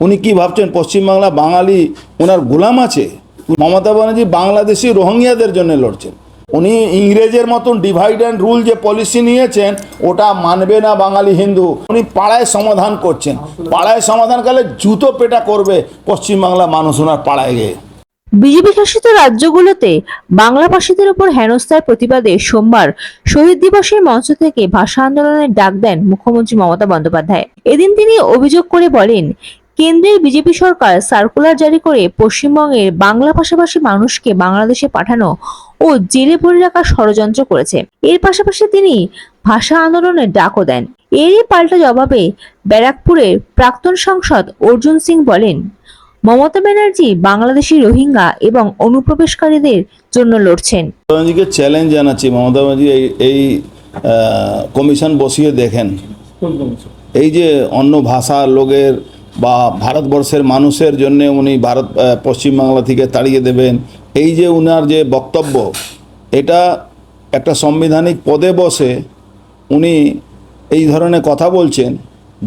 উনি কি ভাবছেন? পশ্চিমবাংলা বাঙালি ওনার গোলাম আছে? মমতা ব্যানার্জি বাংলাদেশি রোহিঙ্গিয়াদের জন্য লড়ছেন। উনি ইংরেজের মতন ডিভাইড অ্যান্ড রুল যে পলিসি নিয়েছেন, ওটা মানবে না বাঙালি হিন্দু। উনি পাড়ায় সমাধান করছেন। পাড়ায় সমাধান করলে জুতো পেটা করবে পশ্চিমবাংলা মানুষ ওনার পাড়ায় গিয়ে। বিজেপি শাসিত রাজ্যগুলোতে বাংলাভাষীদের উপর হেনস্থার প্রতিবাদে সোমবার শহীদ দিবসের মঞ্চ থেকে ভাষা আন্দোলনের ডাক দেন মুখ্যমন্ত্রী মমতা বন্দ্যোপাধ্যায়। এদিন তিনি অভিযোগ করে বলেন কেন্দ্রের বিজেপি সরকার সার্কুলার জারি করে পশ্চিমবঙ্গের বাংলা ভাষাভাষী মানুষকে বাংলাদেশে পাঠানো ও জেলে ভরে রাখার ষড়যন্ত্র করেছে। এর পাশাপাশি তিনি ভাষা আন্দোলনের ডাকও দেন। এরই পাল্টা জবাবে ব্যারাকপুরের প্রাক্তন সাংসদ অর্জুন সিং বলেন মমতা ব্যানার্জি বাংলাদেশি রোহিঙ্গা এবং অনুপ্রবেশকারীদের জন্য লড়ছেন। ব্যানার্জিকে চ্যালেঞ্জ জানাচ্ছি। মমতা ব্যানার্জি এই এই কমিশন বসিয়ে দেখেন। এই যে অন্য ভাষার লোকের বা ভারতবর্ষের মানুষের জন্য উনি ভারত পশ্চিমবাংলা থেকে তাড়িয়ে দেবেন। এই যে উনার যে বক্তব্য, এটা একটা সাংবিধানিক পদে বসে উনি এই ধরনের কথা বলছেন,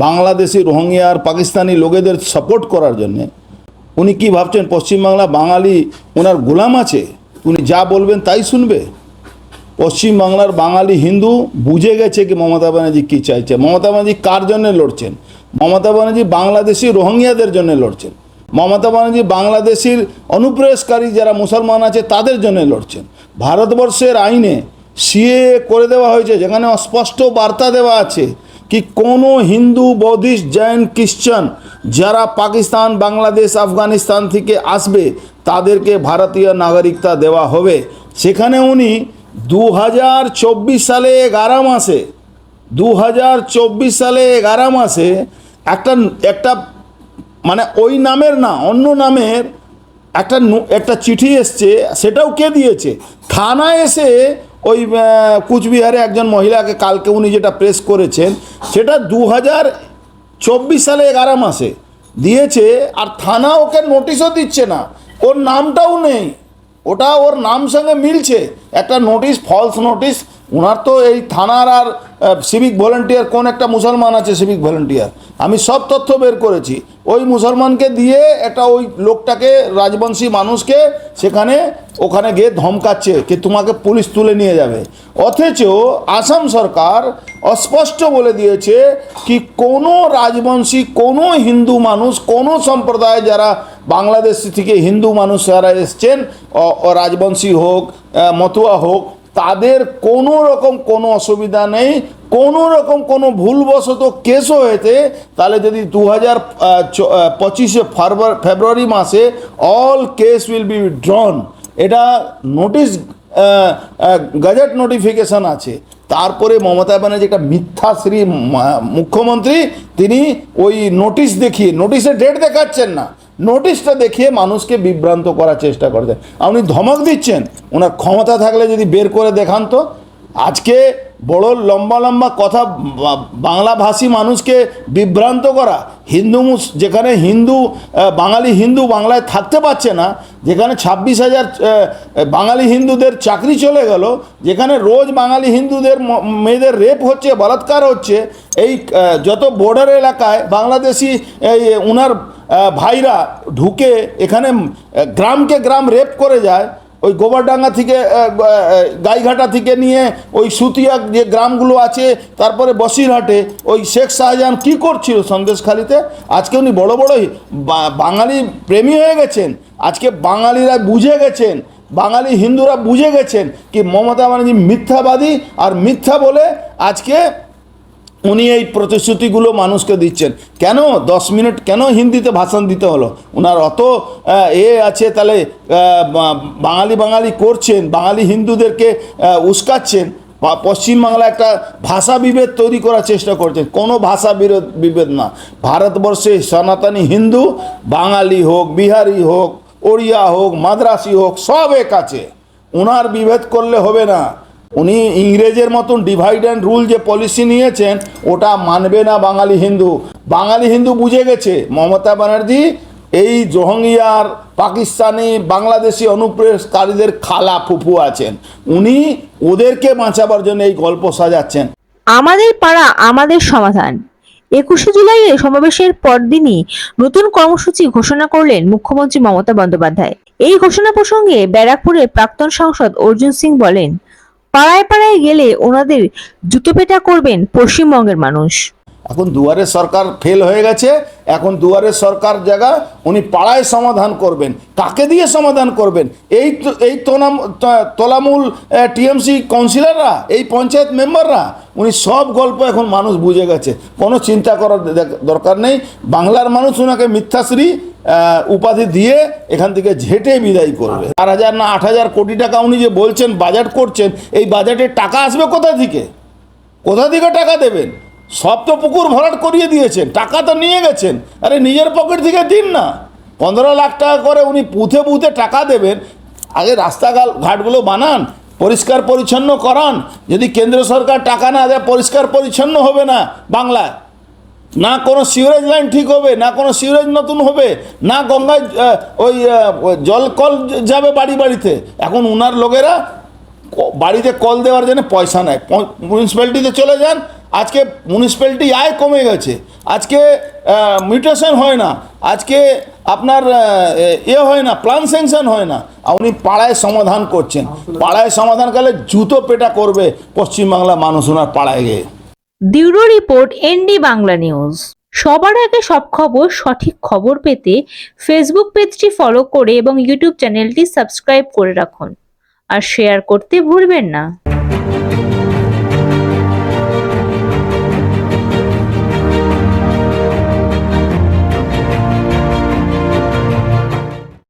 বাংলাদেশি রোহিঙ্গা আর পাকিস্তানি লোকেদের সাপোর্ট করার জন্যে। উনি কি ভাবছেন, পশ্চিমবাংলা বাঙালি ওনার গোলাম আছে? উনি যা বলবেন তাই শুনবে? পশ্চিমবাংলার বাঙালি হিন্দু বুঝে গেছে কি মমতা ব্যানার্জি কী চাইছে। মমতা ব্যানার্জি কার জন্য লড়ছেন? মমতা ব্যানার্জি বাংলাদেশি রোহিঙ্গিয়াদের জন্য লড়ছেন। মমতা ব্যানার্জি বাংলাদেশির অনুপ্রবেশকারী যারা মুসলমান আছে, তাদের জন্য লড়ছেন। ভারতবর্ষের আইনে সিএ করে দেওয়া হয়েছে, যেখানে অস্পষ্ট বার্তা দেওয়া আছে কি কোনো হিন্দু, বৌদ্ধিস্ট, জৈন খ্রিশ্চান যারা পাকিস্তান, বাংলাদেশ, আফগানিস্তান থেকে আসবে, তাদেরকে ভারতীয় নাগরিকতা দেওয়া হবে। সেখানে উনি দু হাজার চব্বিশ সালে এগারো মাসে দু হাজার চব্বিশ সালে এগারো মাসে একটা একটা মানে ওই নামের না, অন্য নামের একটা একটা চিঠি এসছে, সেটাও কে দিয়েছে? থানায় এসে ওই কুচবিহারে একজন মহিলাকে কালকে উনি যেটা প্রেস করেছেন, সেটা দু হাজার চব্বিশ সালে এগারো মাসে দিয়েছে, আর থানা ওকে নোটিশও দিচ্ছে না, ওর নামটাও নেই। ওটা ওর নাম সঙ্গে মিলছে। একটা নোটিশ ফলস নোটিশ ওনার তো এই থানার আর সিভিক ভলেন্টিয়ার কোন একটা মুসলমান আছে সিভিক ভলেন্টিয়ার আমি সব তথ্য বের করেছি। ওই মুসলমানকে দিয়ে একটা ওই লোকটাকে, রাজবংশী মানুষকে সেখানে, ওখানে গিয়ে ধমকাচ্ছে কি তোমাকে পুলিশ তুলে নিয়ে যাবে। অথচ আসাম সরকার অস্পষ্ট বলে দিয়েছে কি কোনো রাজবংশী, কোনো হিন্দু মানুষ, কোনো সম্প্রদায় যারা বাংলাদেশ থেকে হিন্দু মানুষ যারা এসছেন রাজবংশী হোক মতুয়া হোক, তাদের কোনো রকম কোনো অসুবিধা নেই, কোনো রকম কোনো ভুলবশত কেসও হয়েছে। তাহলে যদি দু হাজার পঁচিশে ফেব্রুয়ারি মাসে all case will be drawn এটা নোটিশ গজেট নোটিফিকেশন আছে। তারপরে মমতা ব্যানার্জি একটা মিথ্যাশ্রী, মা- মুখ্যমন্ত্রী, তিনি ওই নোটিশ দেখিয়ে নোটিশে ডেট দেখাচ্ছেন না। নোটিশটা দেখিয়ে মানুষকে বিভ্রান্ত করার চেষ্টা করছেন আপনি ধমক দিচ্ছেন ওনার ক্ষমতা থাকলে যদি বের করে দেখান তো। আজকে বড় লম্বা লম্বা কথা বাংলাভাষী মানুষকে বিভ্রান্ত করা হিন্দু যেখানে হিন্দু বাঙালি হিন্দু বাংলায় থাকতে পারছে না যেখানে ছাব্বিশ হাজার বাঙালি হিন্দুদের চাকরি চলে গেল যেখানে রোজ বাঙালি হিন্দুদের মেয়েদের রেপ হচ্ছে বলাৎকার হচ্ছে এই যত বর্ডার এলাকায় বাংলাদেশি এই আহ, ভাইরা ঢুকে এখানে গ্রামকে গ্রাম রেপ করে যায়। ওই গোবরডাঙ্গা থেকে গাইঘাটা থেকে নিয়ে ওই সুতিয়া যে গ্রামগুলো আছে, তারপরে বসিরহাটে ওই শেখ শাহজাহান কী করছিল সন্দেশখালিতে? আজকে উনি বড় বড় বাঙালি প্রেমী হয়ে গেছেন। আজকে বাঙালিরা বুঝে গেছেন। বাঙালি হিন্দুরা বুঝে গেছেন কি মমতা ব্যানার্জি মিথ্যাবাদী আর মিথ্যা বলে আজকে উনি এই প্রতিশ্রুতিগুলো মানুষকে দিচ্ছেন। কেন? দশ মিনিট কেন হিন্দিতে ভাষণ দিতে হলো? ওনার অত এ আছে, তাহলে বাঙালি বাঙালি করছেন, বাঙালি হিন্দুদেরকে উস্কাচ্ছেন। পশ্চিমবাংলা একটা ভাষা বিভেদ তৈরি করার চেষ্টা করছেন। কোনো ভাষা বিরোধ, বিভেদ না। ভারতবর্ষে সনাতনী হিন্দু, বাঙালি হোক, বিহারি হোক, ওড়িয়া হোক, মাদ্রাসি হোক, সব এক আছে। ওনার বিভেদ করলে হবে না। উনি ইংরেজের মতন ডিভাইড অ্যান্ড রুল যে পলিসি নিয়েছেন, ওটা মানবে না বাঙালি হিন্দু। বাঙালি হিন্দু বুঝে গেছে, মমতা ব্যানার্জি এই রোহিঙ্গিয়ার পাকিস্তানি, বাংলাদেশি অনুপ্রবেশকারীদের খালা ফুফু আছেন। উনি ওদেরকে বাঁচাবার জন্য এই গল্প সাজাচ্ছেন। আমাদের পাড়া আমাদের সমাধান। একুশে জুলাইয়ের সমাবেশের পরদিনই নতুন কর্মসূচি ঘোষণা করলেন মুখ্যমন্ত্রী মমতা বন্দ্যোপাধ্যায়। এই ঘোষণা প্রসঙ্গে ব্যারাকপুরের প্রাক্তন সাংসদ অর্জুন সিং বলেন পাড়ায় পাড়ায় গেলে ওনাদের জুতোপেটা করবেন পশ্চিমবঙ্গের মানুষ। এখন দুয়ারের সরকার ফেল হয়ে গেছে এখন দুয়ারের সরকার জায়গা উনি পাড়ায় সমাধান করবেন। কাকে দিয়ে সমাধান করবেন? এই তো- এই তোলাম তোলামূল টিএমসি কাউন্সিলররা এই পঞ্চায়েত মেম্বাররা উনি সব গল্প এখন মানুষ বুঝে গেছে। কোনো চিন্তা করার দরকার নেই। বাংলার মানুষ ওনাকে মিথ্যাশ্রী উপাধি দিয়ে এখান থেকে ঝেঁটে বিদায় করবে। চার হাজার না আট হাজার কোটি টাকা উনি যে বলছেন বাজেট করছেন এই বাজেটের টাকা আসবে কোথা থেকে? কোথা থেকে টাকা দেবেন? সব তো পুকুর ভরাট করিয়ে দিয়েছেন, টাকা তো নিয়ে গেছেন। আরে নিজের পকেট থেকে দিন না। পনেরো লাখ টাকা করে উনি পুঁথে পুঁথে টাকা দেবেন। আগে রাস্তাঘাট ঘাটগুলো বানান, পরিষ্কার পরিচ্ছন্ন করান। যদি কেন্দ্র সরকার টাকা না দেয়, পরিষ্কার পরিচ্ছন্ন হবে না বাংলায়। না কোনো সিউরেজ লাইন ঠিক হবে, না কোনো সিউরেজ নতুন হবে, না গঙ্গায় ওই জল কল যাবে বাড়ি বাড়িতে। এখন উনার লোকেরা বাড়িতে কল দেওয়ার জন্য পয়সা নেয়। মিউনিসিপ্যালিটিতে চলে যান আজকে মিউনিসিপ্যালিটি আয় কমে গেছে। আজকে মিউটেশন হয় না। আজকে আপনার এ হয় না প্ল্যান স্যাংশন হয় না। উনি পাড়ায় সমাধান করছেন। পাড়ায় সমাধান করলে জুতো পেটা করবে পশ্চিমবাংলার মানুষ ওনার পাড়ায় গিয়ে। Bureau report, ND Bangla news. সবার আগে সব খবর, সঠিক খবর পেতে ফেসবুক পেজটি ফলো করে এবং ইউটিউব চ্যানেলটি সাবস্ক্রাইব করে রাখুন। আর শেয়ার করতে ভুলবেন না।